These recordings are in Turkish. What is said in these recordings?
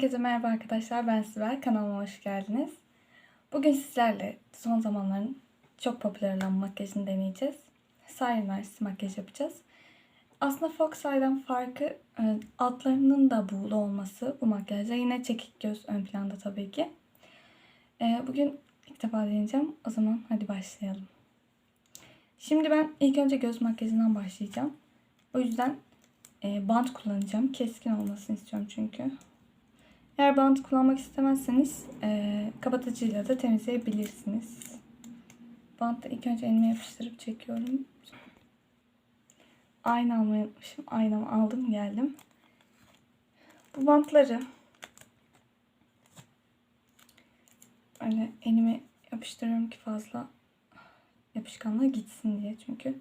Herkese merhaba arkadaşlar. Ben Sibel. Kanalıma hoş geldiniz. Bugün sizlerle son zamanların çok popüler olan makyajını deneyeceğiz. Sire Üniversitesi makyaj yapacağız. Aslında Fox Eye'den farkı e, altlarının da buğulu olması bu makyajda. Yine çekik göz ön planda tabii ki. E, Bugün ilk defa deneyeceğim. O zaman hadi başlayalım. Şimdi ben ilk önce göz makyajından başlayacağım. O yüzden e, bant kullanacağım. Keskin olmasını istiyorum çünkü. Eğer bant kullanmak istemezseniz e, kapatıcıyla da temizleyebilirsiniz. Bantı ilk önce elime yapıştırıp çekiyorum. Ayna almayı unutmuşum. Aynamı aldım geldim. Bu bantları öyle elime yapıştırıyorum ki fazla yapışkanlığı gitsin diye çünkü.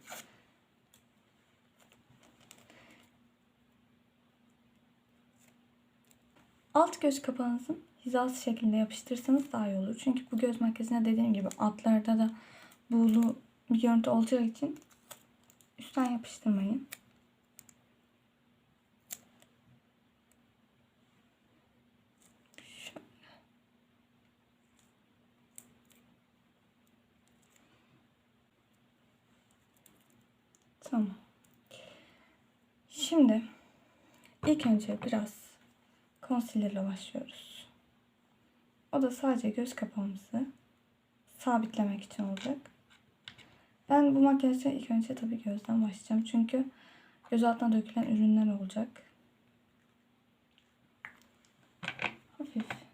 Alt göz kapağınızın hizası şekilde yapıştırsanız daha iyi olur. Çünkü bu göz makyajına dediğim gibi altlarda da buğulu bir görüntü olacağı için üstten yapıştırmayın. Tamam. Şimdi ilk önce biraz concealer'la başlıyoruz. O da sadece göz kapağımızı sabitlemek için olacak. Ben bu makyajda ilk önce tabii gözden başlayacağım. Çünkü göz altına dökülen ürünler olacak. Hafif. İlk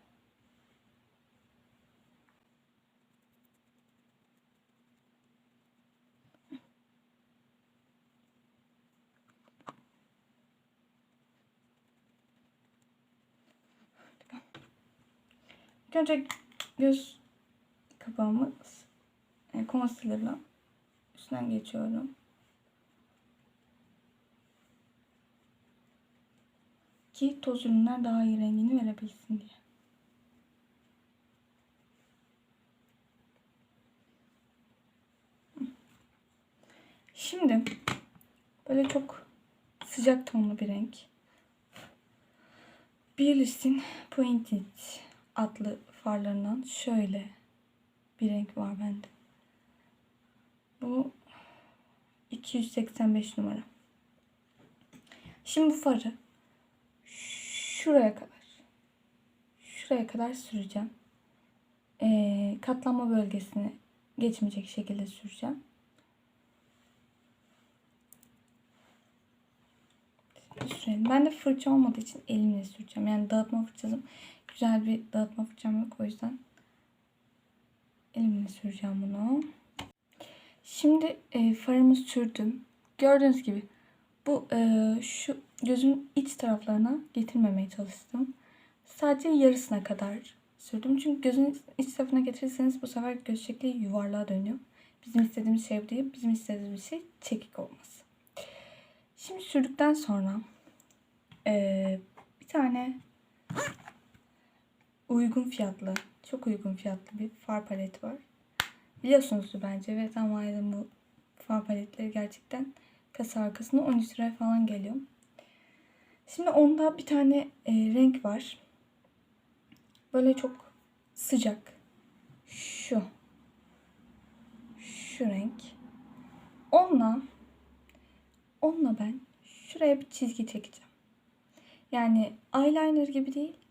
önce göz kapağımı e, concealer'la üstünden geçiyorum. Ki toz ürünler daha iyi rengini verebilsin diye. Şimdi böyle çok sıcak tonlu bir renk. Beauty's'in Pointed adlı farlarından şöyle bir renk var bende. Bu 285 numara. Şimdi bu farı şuraya kadar şuraya kadar süreceğim. Ee, katlanma bölgesine geçmeyecek şekilde süreceğim. Sürelim. Ben de fırça olmadığı için elimle süreceğim. Yani dağıtma fırçam güzel bir dağıtma fırçam yok. O yüzden elimle süreceğim bunu. Şimdi e, farımı sürdüm. Gördüğünüz gibi bu e, şu gözün iç taraflarına getirmemeye çalıştım. Sadece yarısına kadar sürdüm. Çünkü gözün iç tarafına getirirseniz bu sefer göz şekli yuvarlığa dönüyor. Bizim istediğimiz şey bu değil. Bizim istediğimiz şey çekik olması. Şimdi sürdükten sonra e, bir tane uygun fiyatlı, çok uygun fiyatlı bir far paleti var. Biliyorsunuzdur bence ve tam ayrı bu far paletleri gerçekten kasa arkasında 13 lira falan geliyor. Şimdi onda bir tane e, renk var. Böyle çok sıcak. Şu. Şu renk. Onunla onunla ben şuraya bir çizgi çekeceğim. Yani eyeliner gibi değil.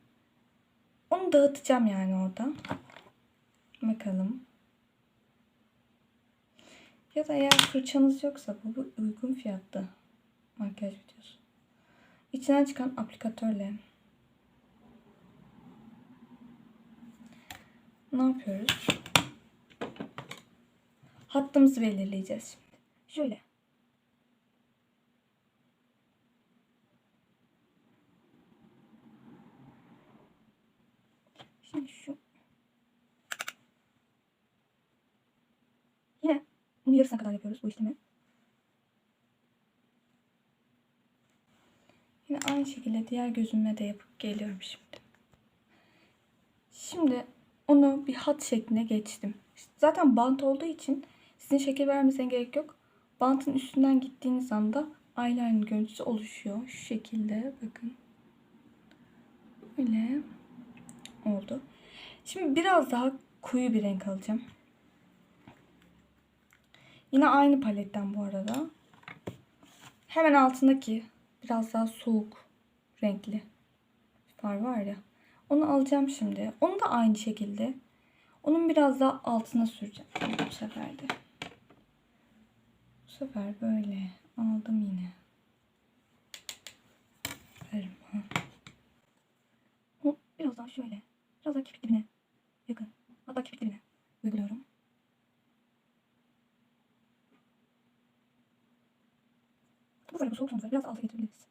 Onu dağıtacağım yani orada. Bakalım. Ya da eğer fırçanız yoksa bu, bu uygun fiyatlı makyaj videosu. İçinden çıkan aplikatörle ne yapıyoruz? Hattımızı belirleyeceğiz şimdi. Şöyle. Şu. Yine bunu yarısına kadar yapıyoruz bu işlemi. Yine aynı şekilde diğer gözüme de yapıp geliyorum şimdi. Şimdi onu bir hat şeklinde geçtim. Zaten bant olduğu için sizin şekil vermesine gerek yok. Bantın üstünden gittiğiniz anda eyeliner görüntüsü oluşuyor. Şu şekilde bakın. Öyle oldu. Şimdi biraz daha koyu bir renk alacağım. Yine aynı paletten bu arada. Hemen altındaki biraz daha soğuk renkli far var ya. Onu alacağım şimdi. Onu da aynı şekilde. Onun biraz daha altına süreceğim bu sefer de. Bu sefer böyle aldım yine. Onu biraz daha şöyle. Biraz daha kirpik dibine yakın. Hatta kirpik dibine uyguluyorum. Bu sefer bu soğuk sonuçları biraz alta getirebiliriz.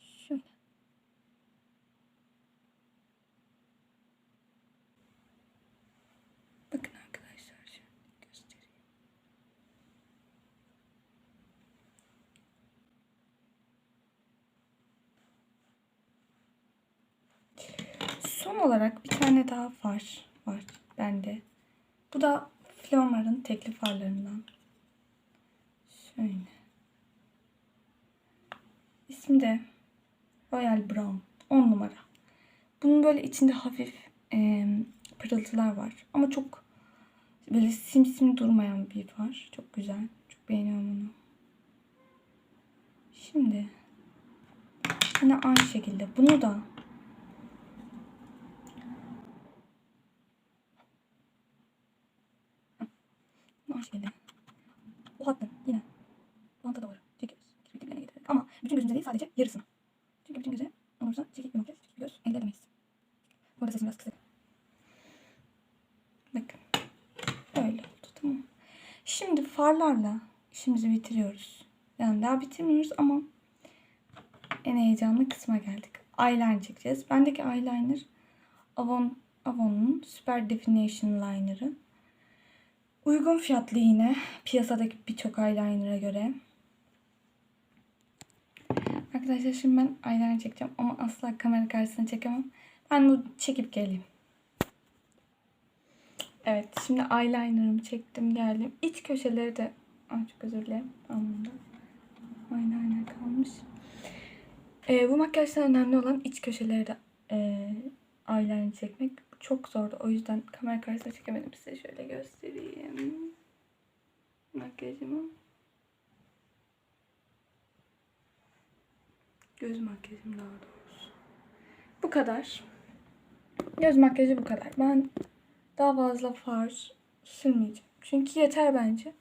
Şöyle. Bakın arkadaşlar şöyle göstereyim. Son olarak bir tane daha far var bende. Bu da Flormar'ın tekli farlarından. Şöyle. İsmi de Royal Brown. 10 numara. Bunun böyle içinde hafif e, pırıltılar var. Ama çok böyle simsim durmayan bir far. Çok güzel. Çok beğeniyorum bunu. Şimdi yine aynı şekilde bunu da aynı şekilde bu hattın yine banta doğru çekiyoruz. Kirpik dibine getirerek. Ama bütün gözümüze değil sadece yarısını. Çünkü bütün göze olursa çekik bir makyaj, çekik göz elde edemeyiz. Bu arada sesim biraz kısık. Bakın. Öyle oldu tamam. Şimdi farlarla işimizi bitiriyoruz. Yani daha bitirmiyoruz ama en heyecanlı kısma geldik. Eyeliner çekeceğiz. Bendeki eyeliner Avon Avon'un Super Definition Liner'ı. Uygun fiyatlı yine piyasadaki birçok eyeliner'a göre. Arkadaşlar şimdi ben eyeliner çekeceğim ama asla kamera karşısına çekemem. Ben bu çekip geleyim. Evet şimdi eyeliner'ımı çektim geldim. İç köşeleri de Ay, çok özür dilerim. Anında. Eyeliner kalmış. Ee, bu makyajda önemli olan iç köşeleri de e, eyeliner çekmek. Çok zordu. O yüzden kamera karşısında çekemedim. Size şöyle göstereyim. Makyajımı. Göz makyajım daha doğrusu. Bu kadar. Göz makyajı bu kadar. Ben daha fazla far sürmeyeceğim. Çünkü yeter bence.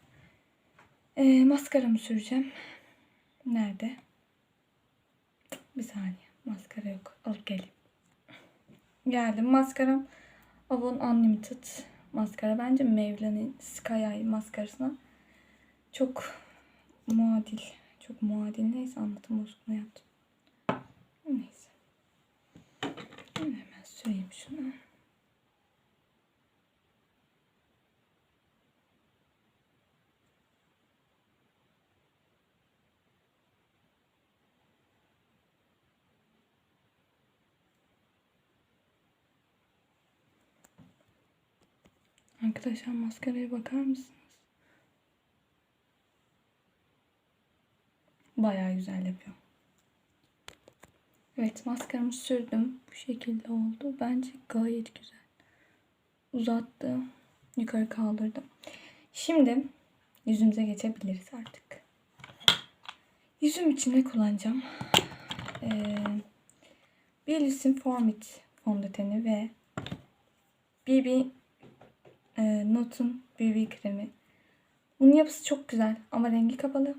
Ee, maskaramı süreceğim. Nerede? Bir saniye. Maskara yok. Alıp geleyim. Geldim. Maskaram Avon Unlimited maskara. Bence Maybelline'in Sky Eye maskarasına çok muadil. Çok muadil. Neyse anlatım bozukluğu yaptım. Neyse. Hemen süreyim şunu. Arkadaşlar maskaraya bakar mısınız? Bayağı güzel yapıyor. Evet maskaramı sürdüm. Bu şekilde oldu. Bence gayet güzel. Uzattı. Yukarı kaldırdım. Şimdi yüzümüze geçebiliriz artık. Yüzüm için ne kullanacağım? Ee, Billys'in Formit fondöteni ve BB e, Nute'un BB kremi. Bunun yapısı çok güzel ama rengi kapalı.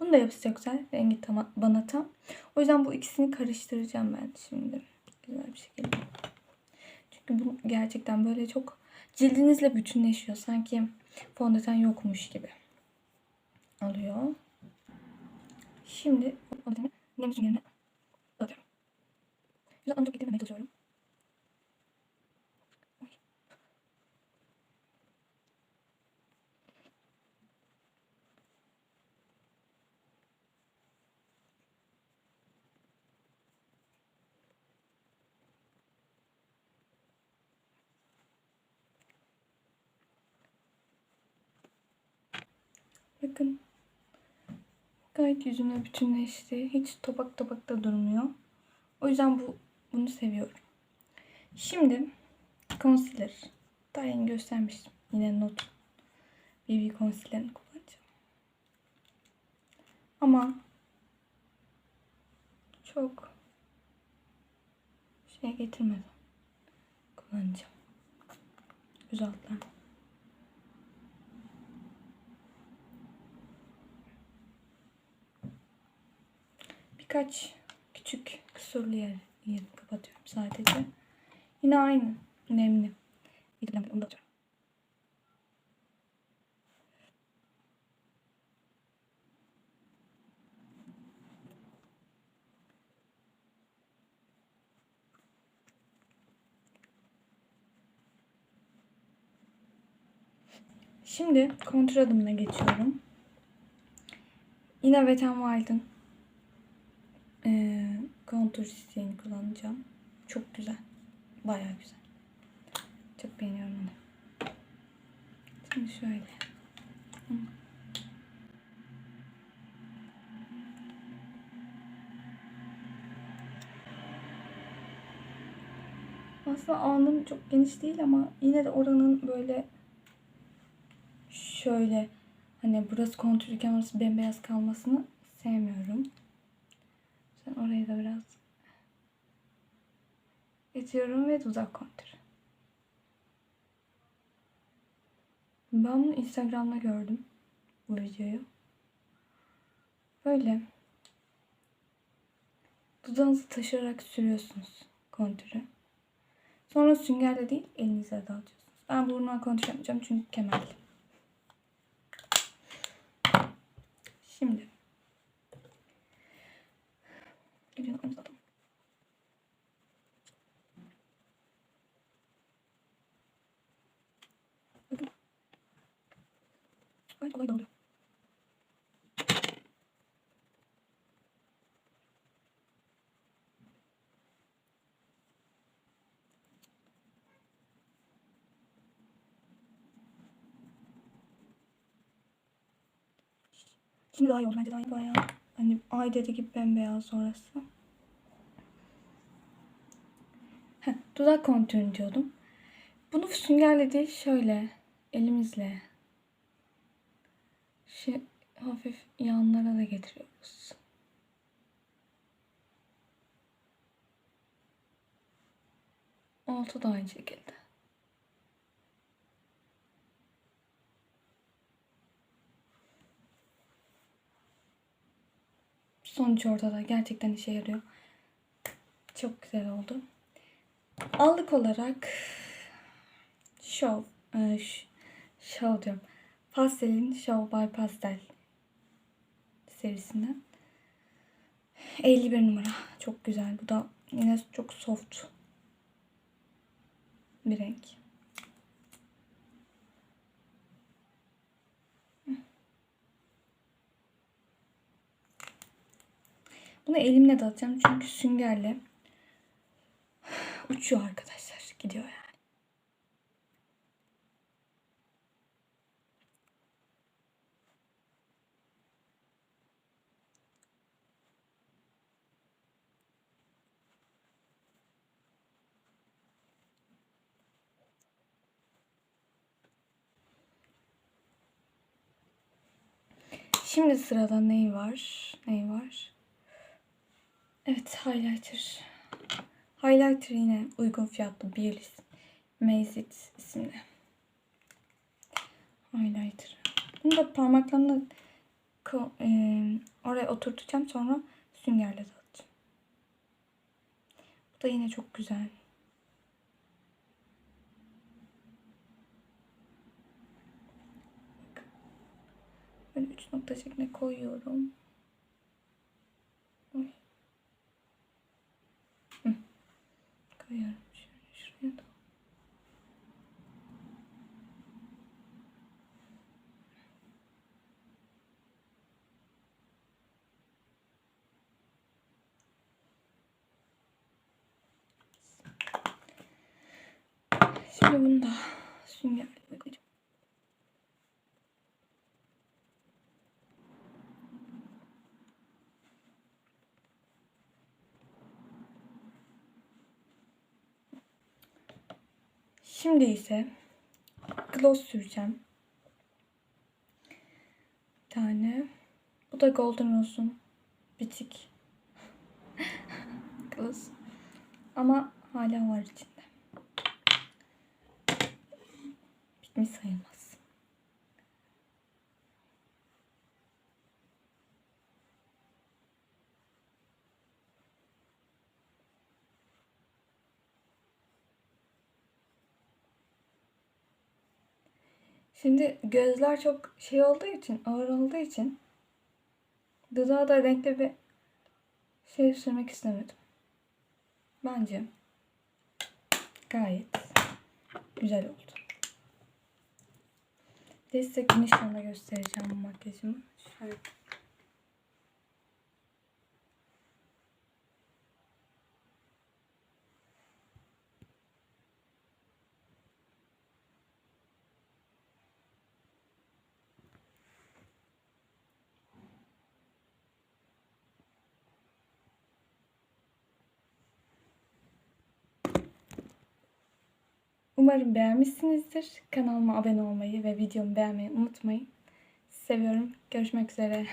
Bunun da yapısı çok güzel. Rengi tam, bana tam. O yüzden bu ikisini karıştıracağım ben şimdi. Güzel bir şekilde. Çünkü bu gerçekten böyle çok cildinizle bütünleşiyor. Sanki fondöten yokmuş gibi alıyor. Şimdi fondöteni nem süngerine atıyorum. Güzel çok getirmemeye çalışıyorum. Bakın. Gayet yüzüme bütünleşti. Hiç topak topak da durmuyor. O yüzden bu bunu seviyorum. Şimdi concealer. Daha yeni göstermiştim. Yine not. BB concealer'ını kullanacağım. Ama çok şey getirmeden kullanacağım. Göz altlarına. Birkaç küçük kusurlu yer, yeri kapatıyorum sadece. Yine aynı. Nemli. De onu da. Şimdi kontrol adımına geçiyorum. Yine Wet n Wild'ın e, kontur çiçeğini kullanacağım. Çok güzel. Bayağı güzel. Çok beğeniyorum onu. Şimdi şöyle. Aslında alnım çok geniş değil ama yine de oranın böyle şöyle hani burası kontürken orası bembeyaz kalmasını sevmiyorum. Sen orayı da biraz geçiyorum ve dudak kontürü. Ben bunu Instagram'da gördüm. Bu videoyu. Böyle dudağınızı taşırarak sürüyorsunuz kontürü. Sonra süngerle değil elinizle dağıtıyorsunuz. Ben burnuna kontür yapmayacağım çünkü kemerli. Şimdi gidiyorum uzadım. Kolay kolay doluyor. Şimdi daha iyi oldu bence daha iyi bayağı. Hani ay dedi gibi bembeyaz sonrası. Heh, dudak kontürünü diyordum. Bunu süngerle değil şöyle elimizle şey hafif yanlara da getiriyoruz. Altı da aynı şekilde. Sonuç ortada. Gerçekten işe yarıyor. Çok güzel oldu. Allık olarak Show, e, Show diyorum. Pastel'in Show by Pastel serisinden. 51 numara. Çok güzel. Bu da yine çok soft bir renk. Bunu elimle dağıtacağım çünkü süngerle uçuyor arkadaşlar. Gidiyor yani. Şimdi sırada ney var? Ney var? Evet highlighter. Highlighter yine uygun fiyatlı Bielis Mazit isimli. Highlighter. Bunu da parmaklarımla e, oraya oturtacağım sonra süngerle dağıtacağım. Bu da yine çok güzel. Böyle üç nokta şeklinde koyuyorum. Oy. Hı. Koyuyorum şöyle şuraya da. Şimdi bunu da süngerle uygulayacağım. Şimdi ise gloss süreceğim. Bir tane. Bu da Golden Rose'un bitik gloss. Ama hala var içinde. Bitmiş sayılmaz. Şimdi gözler çok şey olduğu için, ağır olduğu için dudağa da renkli bir şey sürmek istemedim. Bence gayet güzel oldu. Size gün ışığında göstereceğim makyajımı. Şöyle. Umarım beğenmişsinizdir. Kanalıma abone olmayı ve videomu beğenmeyi unutmayın. Seviyorum. Görüşmek üzere.